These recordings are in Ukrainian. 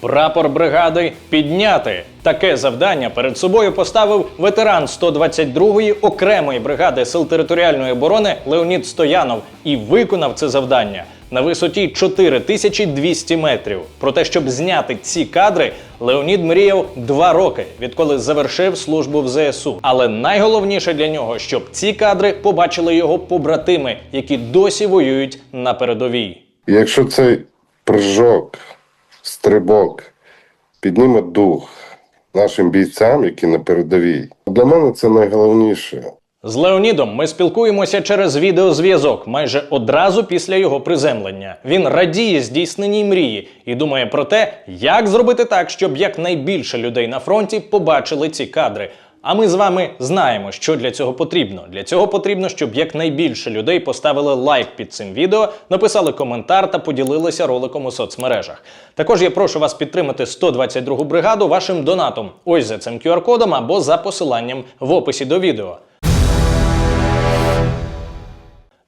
Прапор бригади підняти. Таке завдання перед собою поставив ветеран 122-ї окремої бригади сил територіальної оборони Леонід Стоянов і виконав це завдання на висоті 4200 метрів. Про те, щоб зняти ці кадри, Леонід мріяв два роки, відколи завершив службу в ЗСУ. Але найголовніше для нього, щоб ці кадри побачили його побратими, які досі воюють на передовій. Якщо цей прыжок, стрибок підніме дух нашим бійцям, які на передовій, для мене це найголовніше. З Леонідом ми спілкуємося через відеозв'язок майже одразу після його приземлення. Він радіє здійсненій мрії і думає про те, як зробити так, щоб якнайбільше людей на фронті побачили ці кадри. А ми з вами знаємо, що для цього потрібно. Для цього потрібно, щоб якнайбільше людей поставили лайк під цим відео, написали коментар та поділилися роликом у соцмережах. Також я прошу вас підтримати 122 бригаду вашим донатом. Ось за цим QR-кодом або за посиланням в описі до відео.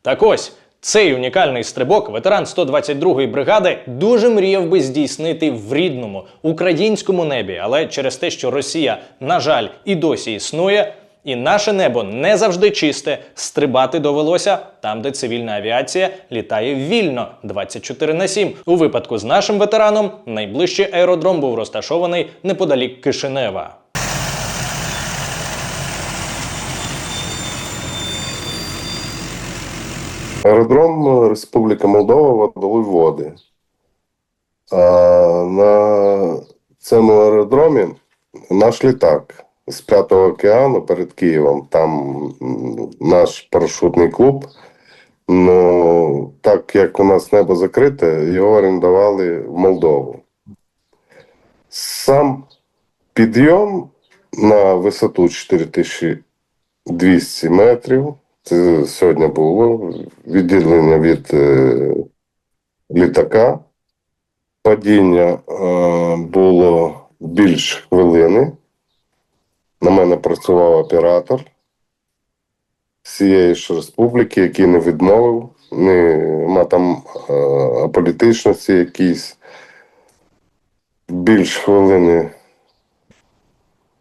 Так ось. Цей унікальний стрибок ветеран 122-ї бригади дуже мріяв би здійснити в рідному українському небі, але через те, що Росія, на жаль, і досі існує, і наше небо не завжди чисте, стрибати довелося там, де цивільна авіація літає вільно 24 на 7. У випадку з нашим ветераном найближчий аеродром був розташований неподалік Кишинева. Аеродром Республіка Молдова водові води. А на цьому аеродромі наш літак з П'ятого океану перед Києвом. Там наш парашутний клуб. Ну, так як у нас небо закрите, його орендували в Молдову. Сам підйом на висоту 4200 метрів. Це сьогодні було відділення від е, літака. Падіння е, було більш хвилини. На мене працював оператор з цієї ж республіки, який не відмовив, нема там е, аполітичності якісь. Більш хвилини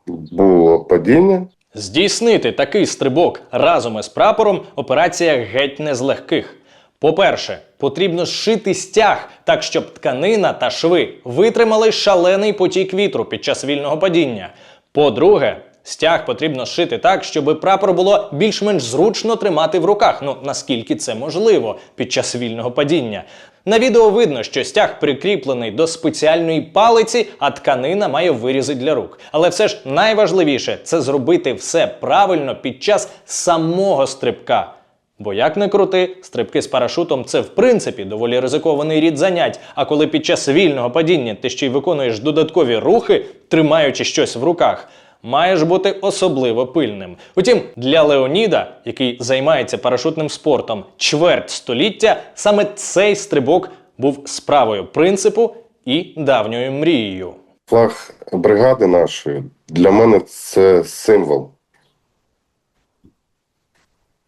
було падіння. Здійснити такий стрибок разом із прапором операція геть не з легких. По-перше, потрібно зшити стяг так, щоб тканина та шви витримали шалений потік вітру під час вільного падіння. По-друге, стяг потрібно зшити так, щоб прапор було більш-менш зручно тримати в руках. Ну наскільки це можливо під час вільного падіння. На відео видно, що стяг прикріплений до спеціальної палиці, а тканина має вирізи для рук. Але все ж найважливіше це зробити все правильно під час самого стрибка. Бо як не крути, стрибки з парашутом це в принципі доволі ризикований рід занять. А коли під час вільного падіння ти ще й виконуєш додаткові рухи, тримаючи щось в руках, маєш бути особливо пильним. Утім, для Леоніда, який займається парашутним спортом чверть століття, саме цей стрибок був справою принципу і давньою мрією. Флаг бригади нашої для мене це символ.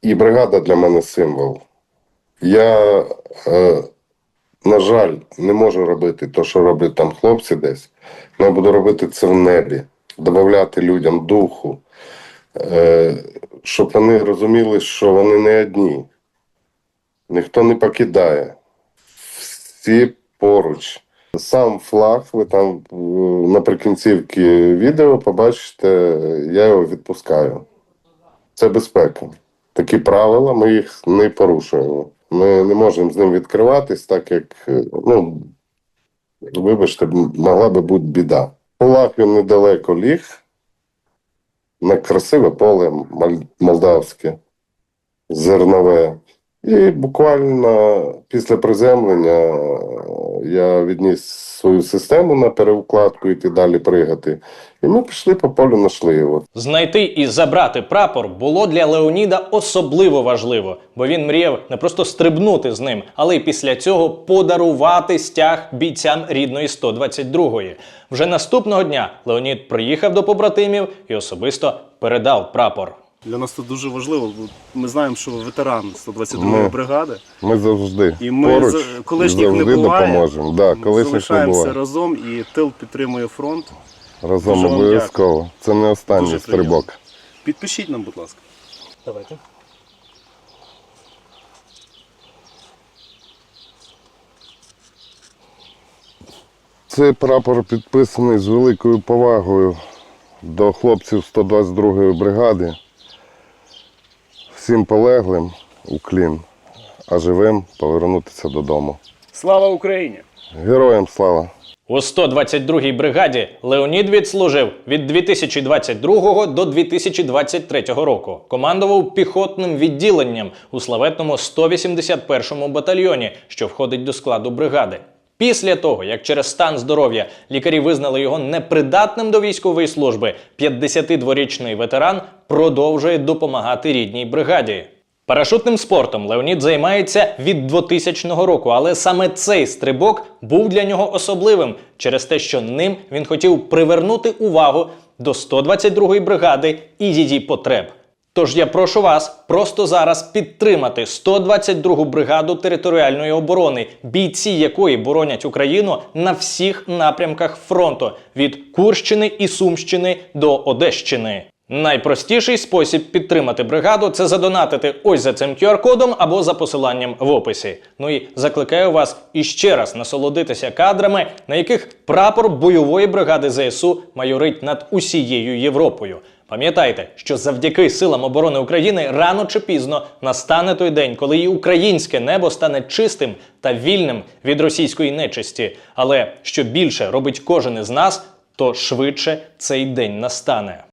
І бригада для мене символ. Я, е, на жаль, не можу робити те, що роблять там хлопці десь. Я буду робити це в небі, додати людям духу, е, щоб вони розуміли, що вони не одні. Ніхто не покидає. Всі поруч. Сам флаг, ви там е, наприкінцівки відео побачите, я його відпускаю. Це безпека. Такі правила, ми їх не порушуємо. Ми не можемо з ним відкриватись, так як, е, ну, вибачте, могла би бути біда. Флаг він недалеко ліг на красиве поле молдавське, зернове. І буквально після приземлення е, я відніс свою систему на переукладку і далі пригати. І ми пішли по полю, знайшли його. Знайти і забрати прапор було для Леоніда особливо важливо, бо він мріяв не просто стрибнути з ним, але й після цього подарувати стяг бійцям рідної 122-ї. Вже наступного дня Леонід приїхав до побратимів і особисто передав прапор. Для нас це дуже важливо. бо Ми знаємо, що ви ветеран 122-ї Ми бригади. Ми завжди І ми поруч за- колишніх завжди не буває. допоможемо. Да, колишніх не Залишаємося буває. разом і тил підтримує фронт. Разом Дуже вам обов'язково. Це не останній Дуже приємно. стрибок. Підпишіть нам, будь ласка. Давайте. Цей прапор підписаний з великою повагою до хлопців 122-ї бригади. Всім полеглим уклін, а живим повернутися додому. Слава Україні! Героям слава! У 122-й бригаді Леонід відслужив від 2022 до 2023 року. Командував піхотним відділенням у славетному 181-му батальйоні, що входить до складу бригади. Після того, як через стан здоров'я лікарі визнали його непридатним до військової служби, 52-річний ветеран продовжує допомагати рідній бригаді. Парашутним спортом Леонід займається від 2000 року, але саме цей стрибок був для нього особливим через те, що ним він хотів привернути увагу до 122-ї бригади і її потреб. Тож я прошу вас просто зараз підтримати 122-гу бригаду територіальної оборони, бійці якої боронять Україну на всіх напрямках фронту від Курщини і Сумщини до Одещини. Найпростіший спосіб підтримати бригаду це задонатити ось за цим QR-кодом або за посиланням в описі. Ну і закликаю вас іще раз насолодитися кадрами, на яких прапор бойової бригади ЗСУ майорить над усією Європою. Пам'ятайте, що завдяки силам оборони України рано чи пізно настане той день, коли і українське небо стане чистим та вільним від російської нечисті. Але що більше робить кожен із нас, то швидше цей день настане.